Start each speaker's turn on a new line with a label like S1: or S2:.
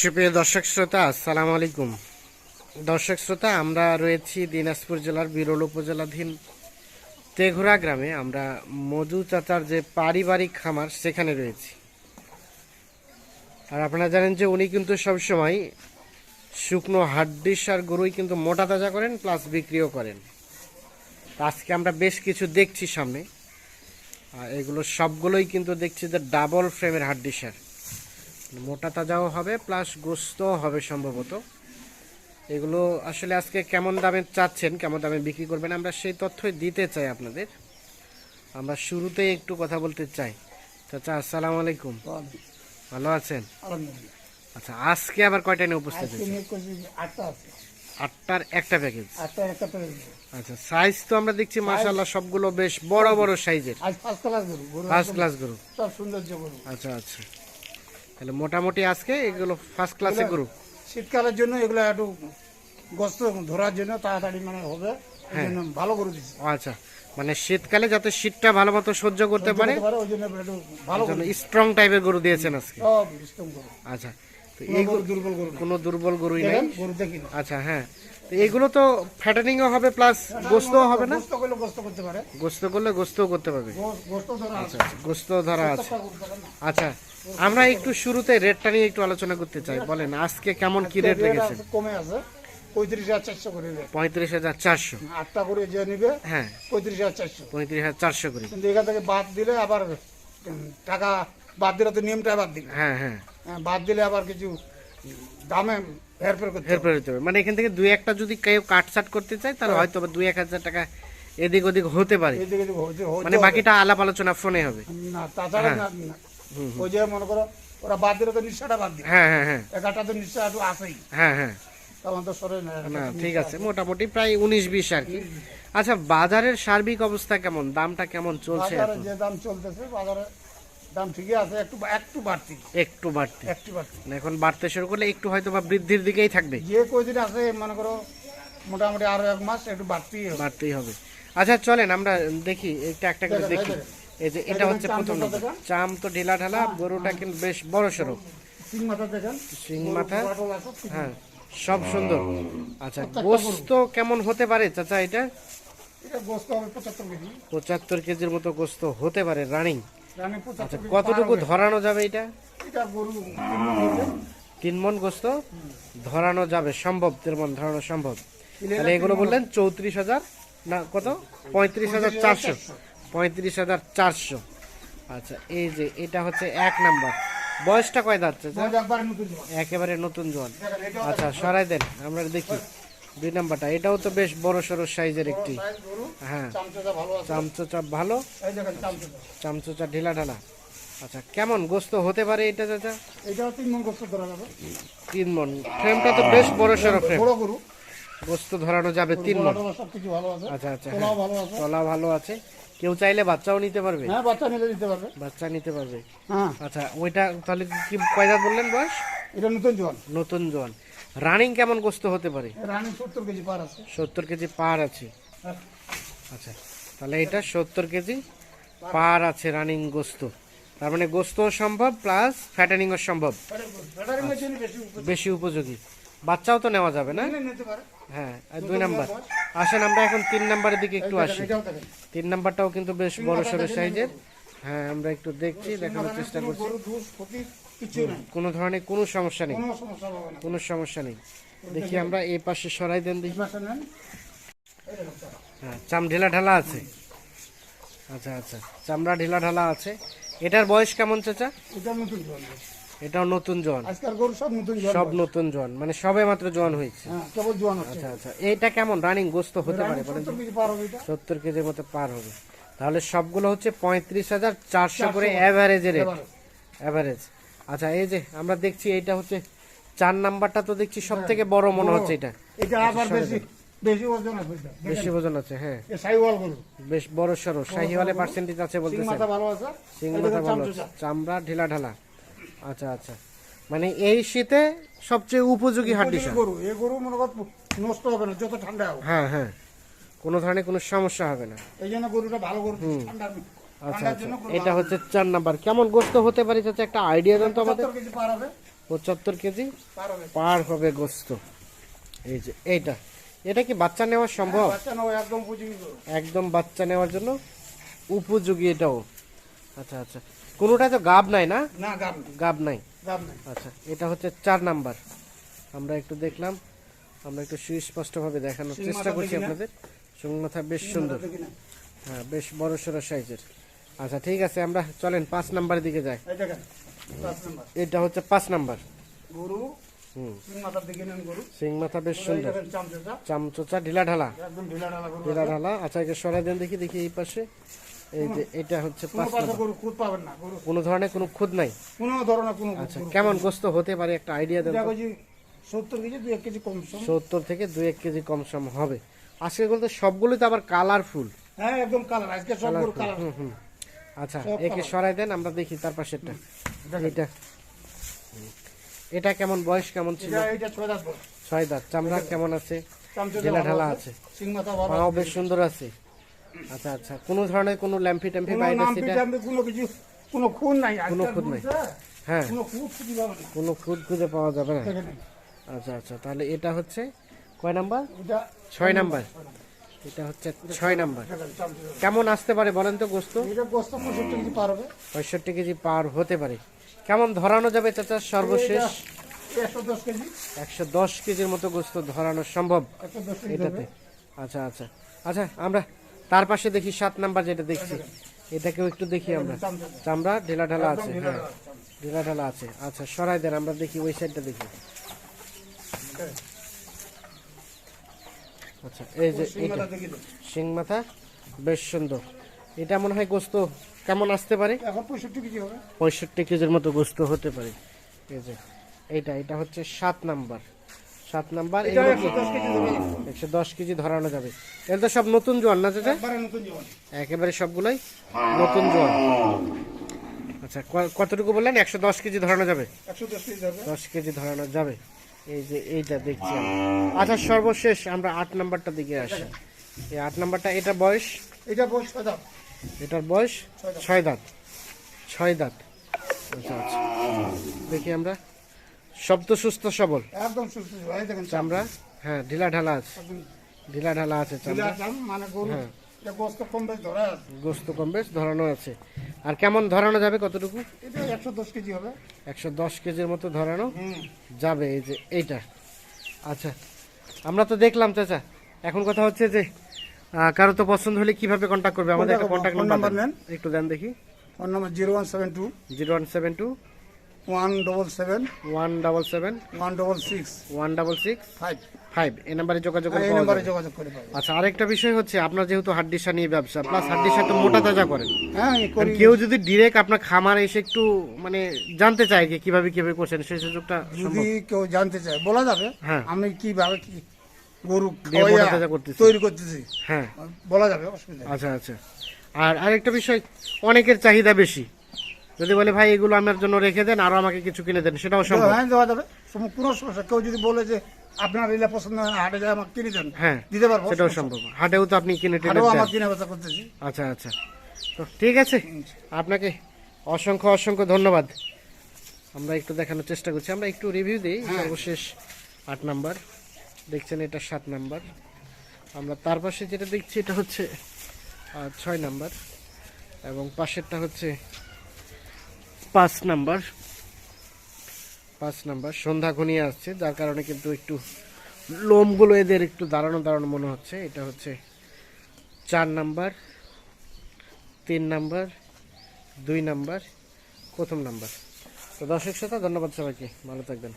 S1: সুপ্রিয় দর্শক শ্রোতা, আসসালামু আলাইকুম। দর্শক শ্রোতা, আমরা রয়েছি দিনাজপুর জেলার বিরল উপজেলাধীন তেঘুরা গ্রামে। আমরা মধু চাচার যে পারিবারিক খামার, সেখানে রয়েছি। আর আপনারা জানেন যে উনি কিন্তু সবসময় শুকনো হাড্ডিস আর গরুই কিন্তু মোটা তাজা করেন প্লাস বিক্রিও করেন। আজকে আমরা বেশ কিছু দেখছি সামনে। আর এগুলো সবগুলোই কিন্তু দেখছি যে ডাবল ফ্রেমের হাড্ডিসার মোটা তাজাও হবে প্লাস গোস্তও হবে সম্ভবত। এগুলো আসলে আজকে কেমন দামে চাচ্ছেন কেমন দামে বিক্রি করবেন আমরা সেই তথ্যই দিতে চাই আপনাদের। আমরা শুরুতেই একটু কথা বলতে চাই। চাচা আসসালামু আলাইকুম। ভালো আছেন? আচ্ছা আজকে আবার কয়টা নিয়ে উপস্থিত আটটার একটা প্যাকেজ আচ্ছা সাইজ তো আমরা দেখছি মাশাল্লাহ সবগুলো বেশ বড় বড় সাইজের
S2: ফার্স্ট ক্লাস গরু গরু
S1: ফার্স্ট ক্লাস গরু।
S2: সব সৌন্দর্য গরু।
S1: আচ্ছা আচ্ছা। তাহলে মোটামুটি আজকে এগুলো ফার্স্ট ক্লাসে গরু
S2: শীতকালের জন্য এগুলো একটু গস্ত ধরার জন্য তাড়াতাড়ি মানে হবে
S1: হ্যাঁ।
S2: ভালো গরু দিচ্ছি।
S1: আচ্ছা মানে শীতকালে যাতে শীতটা ভালো মতো সহ্য করতে পারে স্ট্রং টাইপের গরু দিয়েছেন আজকে। আচ্ছা তো এই
S2: দুর্বল গরু না
S1: কোনো দুর্বল গরুই নাই? আচ্ছা হ্যাঁ। তো এগুলো তো ফ্যাটানিংও হবে প্লাস গোস্তও হবে না?
S2: গোস্ত করলে
S1: গোস্তও করতে পারবে।
S2: গোস্ত- গোস্ত ধরা আছে। না।
S1: আচ্ছা আমরা একটু শুরুতে রেটটা নিয়ে একটু আলোচনা করতে চাই। বলেন আজকে কেমন কি রেট
S2: আছে, কমে আছে। পঁয়ত্রিশ হাজার চারশো করে
S1: পঁয়ত্রিশ হাজার চারশো।
S2: আটটা করে যে নিবে
S1: হ্যাঁ।
S2: পঁয়ত্রিশ হাজার চারশো।
S1: পঁয়ত্রিশ হাজার চারশো করে।
S2: কিন্তু এখান থেকে বাদ দিলে আবার টাকা বাদ দিলে তো নিয়মটা বাদ
S1: হ্যাঁ হ্যাঁ
S2: হ্যাঁ, বাদ দিলে আবার কিছু দামে হেরফের করতে
S1: হেরফের হতে হবে। মানে এখান থেকে দুই একটা যদি কেউ কাটছাট করতে চায় তাহলে হয়তো বা দুই এক হাজার টাকা এদিক ওদিক হতে পারে।
S2: এদিকে হতে-
S1: মানে বাকিটা আলাপ আলোচনা ফোনে হবে।
S2: না তাছাড়া
S1: হ্যাঁ।
S2: না। ওই যে মনে করো ওরা বাদ দিলে তো নিঃশ্বাসটা বাদ দিবে।
S1: হ্যাঁ হ্যাঁ হ্যাঁ।
S2: একাটা তো নিঃশ্বাস একটু আসেই
S1: হ্যাঁ হ্যাঁ।
S2: তখন তো সরে না
S1: না ঠিক আছে। মোটামুটি প্রায় উনিশ বিশ আর কি। আচ্ছা বাজারের সার্বিক অবস্থা কেমন? দামটা কেমন চলছে
S2: যে দাম চলতেছে বাজারে দাম ঠিকই আছে একটু একটু বাড়তি।
S1: একটু বাড়তি।
S2: একটু বাড়তি।
S1: এখন বাড়তে শুরু করলে একটু হয়তো বা বৃদ্ধির দিকেই থাকবে।
S2: যে কয়দিন আছে মনে করো মোটামুটি আরও এক মাস একটু বাড়তি
S1: বাড়তেই হবে। আচ্ছা চলেন আমরা দেখি একটা একটা করে দেখি। এই যে এটা হচ্ছে প্রথম। চাম তো ঢিলা ঢালা গরুটা কিন্তু বেশ বড় সড়ো
S2: সিং মাথা দেখেন।
S1: শিং মাথা
S2: সিং
S1: হ্যাঁ সব সুন্দর। আচ্ছা গোস্ত কেমন হতে পারে চাচা এটা?
S2: পঁচাত্তর
S1: কেজির মতো গোস্ত হতে পারে রানী। আচ্ছা কতটুকু ধরানো যাবে এটা?
S2: এটা তিন মণ
S1: মন গোস্ত? ধরানো যাবে সম্ভব তিন মন ধরানো সম্ভব। তাহলে এগুলো বললেন চৌত্রিশ হাজার না কত? পঁয়ত্রিশ হাজার চারশো। পঁয়ত্রিশ হাজার চারশো। আচ্ছা এই যে এটা হচ্ছে এক নাম্বার। বয়সটা কয়
S2: জোয়ান।
S1: একেবারে নতুন জোয়ান। আচ্ছা সরাই দেন আমরা দেখি। দুই নাম্বারটা। এটাও তো বেশ বড় সড়ো সাইজের একটি। হ্যাঁ।
S2: চামচাটা ভালো।
S1: চামচোচা ঢিলা ঢালা। আচ্ছা কেমন গোস্ত হতে পারে এটা চাচা?
S2: তিন মণ গোস্ত ধরা যাবে।
S1: তিন মন। ফ্রেমটা তো বেশ বড় সড়ো ফ্রেম।
S2: বড় গরু,
S1: গোস্ত ধরানো যাবে তিন মন। আচ্ছা আচ্ছা
S2: তোলাও
S1: হ্যাঁ।
S2: ভালো আছে।
S1: তলা ভালো আছে। কেউ চাইলে বাচ্চাও নিতে পারবে।
S2: হ্যাঁ, বাচ্চা নিলে দিতে পারবে।
S1: বাচ্চা নিতে পারবে।
S2: হ্যাঁ,
S1: আচ্ছা ওইটা তাহলে কি কয় বললেন বয়স?
S2: এটা নতুন জোয়ান।
S1: নতুন জোয়ান। রানিং কেমন গোস্ত হতে পারে?
S2: রানী 70 কেজি পার আছে।
S1: সত্তর কেজি পার আছে।
S2: হ্যাঁ,
S1: আচ্ছা তাহলে এটা সত্তর কেজি পার আছে রানিং গোস্ত। তার মানে গোস্তও সম্ভব প্লাস ফ্যাটানিংও সম্ভব।
S2: বেশি উপযোগী।
S1: বাচ্চাও তো নেওয়া যাবে না। হ্যাঁ দুই নাম্বার আসেন আমরা এখন তিন নাম্বারের দিকে একটু আসি। তিন নাম্বারটাও কিন্তু বেশ বড় সড়ো সাইজের। হ্যাঁ আমরা একটু দেখছি দেখানোর চেষ্টা করছি।
S2: নাই।
S1: কোনো ধরনের কোনো সমস্যা নেই।
S2: কোনো সমস্যা হবে না।
S1: কোনো সমস্যা নেই। দেখি আমরা এই পাশে সরাই দেন দেখি। হ্যাঁ চাম ঢিলা ঢালা আছে। আচ্ছা আচ্ছা। চামড়া ঢিলা ঢালা আছে। এটার বয়স কেমন চাচা?
S2: এটা নতুন জোয়ান।
S1: এটাও নতুন জোয়ান।
S2: আজকাল গরু সব নতুন জোয়ান
S1: সব নতুন জোয়ান। মানে সবে মাত্র জোয়ান হয়েছে।
S2: হ্যাঁ, কেবল জোয়ান হচ্ছে।
S1: আচ্ছা আচ্ছা। এইটা কেমন? রানিং গোস্ত হতে পারে বলেন
S2: 70 কেজি পার হবে এটা।
S1: সত্তর কেজির মতো পার হবে। তাহলে সবগুলো হচ্ছে পঁয়ত্রিশ হাজার চারশো করে অ্যাভারেজের রেট অ্যাভারেজ আচ্ছা এই যে আমরা দেখছি এইটা হচ্ছে চার নাম্বারটা তো দেখছি সব থেকে বড় মনে হচ্ছে এটা।
S2: এটা আবার বেশি বেশি ওজন আছে
S1: বেশি ওজন আছে হ্যাঁ।
S2: সাইওয়াল গরু।
S1: বেশ বড় শাহিওয়ালে পার্সেন্টেজ আছে
S2: সিং মাথা ভালো আছে।
S1: সিং মাথা ভালো চামড়া ঢিলা ঢালা। আচ্ছা আচ্ছা। মানে এই শীতে সবচেয়ে উপযোগী হাড্ডি
S2: গরু। এই গরু মনে কর নষ্ট হবে না যত ঠান্ডা হবে
S1: হ্যাঁ হ্যাঁ। কোনো ধরনের কোনো সমস্যা হবে না।
S2: এই জন্য গরুটা ভালো গরু ঠান্ডা
S1: আচ্ছা আচ্ছা। এটা হচ্ছে চার নাম্বার। কেমন গোস্ত হতে পারে চাচা একটা আইডিয়া দেন তো আমাদের।
S2: 75 কেজি পার হবে।
S1: পঁচাত্তর কেজি
S2: পার হবে।
S1: গোস্ত। এই যে এইটা। এটা কি বাচ্চা নেওয়া সম্ভব?
S2: একদম
S1: বাচ্চা নেওয়ার জন্য উপযোগী এটাও। আচ্ছা আচ্ছা। কোনোটা তো গাব নাই না?
S2: গাব
S1: নাই। আচ্ছা এটা হচ্ছে চার নাম্বার। আমরা একটু দেখলাম। আমরা একটু সুস্পষ্টভাবে দেখানোর চেষ্টা করছি আপনাদের। সঙ্গ মাথা বেশ সুন্দর। হ্যাঁ বেশ বড় সড়ো সাইজের। আচ্ছা ঠিক আছে আমরা চলেন পাঁচ নাম্বারের দিকে যাই। এটা হচ্ছে পাঁচ নাম্বার।
S2: গরু
S1: সিং মাথা বেশ সুন্দর। চামচোচা। ঢিলা ঢালা।
S2: ঢিলা ঢালা
S1: আচ্ছা একে সরাই দেন দেখি দেখি এই পাশে। এই যে এটা হচ্ছে
S2: কোনো
S1: ধরনের কোনো খুদ নাই?
S2: কোনো ধরনের কোনো
S1: আচ্ছা কেমন গোস্ত হতে পারে একটা আইডিয়া দেন
S2: সত্তর কেজি দু এক কেজি কম সম।
S1: সত্তর থেকে দুই এক কেজি কম সম হবে। আজকে বলতে সবগুলোই তো আবার কালারফুল।
S2: হ্যাঁ একদম কালার। আজকে সব গরু কালার
S1: হুম হুম। আচ্ছা একে সরাই দেন আমরা দেখি তার পাশেরটা। এটা। এটা কেমন বয়স কেমন ছিল?
S2: এটা এটা ছয় দাঁত
S1: চামড়া কেমন আছে?
S2: চামচা
S1: ঢেলা আছে? পাও বেশ সুন্দর আছে। আচ্ছা আচ্ছা। কোনো ধরনের কোনো ল্যাম্পি ট্যাম্পি বাইরে সেটা
S2: পিটামে কোনো কিছু কোনো খুন নাই।
S1: কোনো খুঁত নাই। হ্যাঁ।
S2: কোনো
S1: খুদ খুঁজে পাওয়া যাবে না। আচ্ছা আচ্ছা। তাহলে এটা হচ্ছে কয় নাম্বার?
S2: এটা
S1: ছয় নাম্বার। এটা হচ্ছে ছয় নাম্বার। কেমন আসতে পারে বলেন তো গোস্ত?
S2: পঁয়ষট্টি কেজি পার
S1: হতে পারে। কেমন ধরানো যাবে চাচা সর্বশেষ?
S2: একশো দশ
S1: কেজির মতো গোস্ত ধরানো সম্ভব এটাতে? আচ্ছা আচ্ছা। আচ্ছা আমরা তার পাশে দেখি সাত নাম্বার যেটা দেখছি। এটাকেও একটু দেখি আমরা। চামড়া ঢেলা ঢালা আছে হ্যাঁ।
S2: ঢেলা।
S1: ঢালা আছে। আচ্ছা সরাই দেন আমরা দেখি ওই সাইডটা দেখি। আচ্ছা এই যে
S2: সিং
S1: এটা
S2: মাথা
S1: শিং মাথা বেশ সুন্দর। এটা মনে হয় গোস্ত কেমন আসতে পারে?
S2: এখন পঁয়ষট্টি কেজি হবে।
S1: পঁয়ষট্টি কেজির মতো গোস্ত হতে পারে। এই যে এইটা এটা হচ্ছে সাত নাম্বার। সাত নাম্বার
S2: একশো দশ কেজি
S1: ধরানো যাবে। এগুলো তো সব নতুন জোয়ান না চাচা
S2: একবারে
S1: সবগুলোই নতুন জোয়ান। আচ্ছা কতটুকু বললেন? একশো দশ কেজি ধরানো যাবে?
S2: দশ কেজি
S1: ধরানো যাবে। এই যে এইটা দেখছি আচ্ছা সর্বশেষ আমরা আট নাম্বারটা দিকে আসি। এই আট নাম্বারটা এটা বয়স?
S2: এটা বয়স
S1: এটার বয়স?
S2: ছয় দাঁত।
S1: ছয় দাঁত। আচ্ছা আচ্ছা। দেখি আমরা। শব্দ সুস্থ সবল।
S2: একদম সুস্থ
S1: চামড়া? হ্যাঁ ঢিলা ঢালা আছে। ঢিলা ঢালা আছে চামড়া।
S2: মানে গরু।
S1: হ্যাঁ।
S2: গোস্ত কম বেশ
S1: ধরানো আছে। আর কেমন ধরানো যাবে কতটুকু?
S2: একশো দশ কেজি হবে।
S1: একশো দশ কেজির মতো ধরানো যাবে এই যে এইটা। আচ্ছা আমরা তো দেখলাম চাচা। এখন কথা হচ্ছে যে কারও তো পছন্দ হলে কীভাবে কন্ট্যাক্ট করবে? আমাদের একটা কন্ট্যাক্ট নাম্বার একটু দেন দেখি।
S2: Phone number zero one seven two.
S1: Zero one seven two.
S2: One double seven
S1: one double seven
S2: one double six
S1: one double six
S2: five
S1: five এই নাম্বারে যোগাযোগ করে
S2: এই
S1: পাওয়া
S2: নম্বরে। যোগাযোগ করে পাবেন
S1: আচ্ছা আরেকটা বিষয় হচ্ছে আপনার যেহেতু হাড্ডিসা নিয়ে ব্যবসা প্লাস হাড্ডিসা তো মোটা তাজা করেন।
S2: হ্যাঁ
S1: কেউ যদি ডিরেক্ট আপনার খামারে এসে একটু মানে জানতে চায় যে কীভাবে কীভাবে করছেন সেই সুযোগটা
S2: যদি কেউ জানতে চায় বলা যাবে
S1: হ্যাঁ।
S2: আমি কীভাবে কি গরু। তৈরি করতেছি।
S1: হ্যাঁ।
S2: বলা যাবে অসুবিধা
S1: আচ্ছা আচ্ছা। আর আরেকটা বিষয় অনেকের চাহিদা বেশি। যদি বলে ভাই এগুলো আমার জন্য রেখে দেন আরও আমাকে কিছু কিনে দেন সেটাও সম্ভব।
S2: হ্যাঁ দেওয়া যাবে কোনো সমস্যা কেউ যদি বলে যে আপনার রিলা পছন্দ হয় হাটে যায় আমাকে কিনে দেন
S1: হ্যাঁ
S2: দিতে পারব
S1: সেটাও সম্ভব। হাটেও তো আপনি কিনে টেনে
S2: আমার কিনে বেচা করতেছি।
S1: আচ্ছা আচ্ছা। তো ঠিক আছে। আপনাকে অসংখ্য অসংখ্য ধন্যবাদ। আমরা একটু দেখানোর চেষ্টা করছি। আমরা একটু রিভিউ দিই সর্বশেষ আট নাম্বার। দেখছেন এটা সাত নাম্বার। আমরা তার পাশে যেটা দেখছি এটা হচ্ছে ছয় নাম্বার। এবং পাশেরটা হচ্ছে পাঁচ নাম্বার। পাঁচ নাম্বার, সন্ধ্যা ঘনিয়ে আসছে, যার কারণে কিন্তু একটু লোমগুলো এদের একটু দাঁড়ানো দাঁড়ানো মনে হচ্ছে। এটা হচ্ছে চার নাম্বার, তিন নাম্বার, দুই নাম্বার, প্রথম নাম্বার। তো দর্শক শ্রোতা, ধন্যবাদ সবাইকে। ভালো থাকবেন।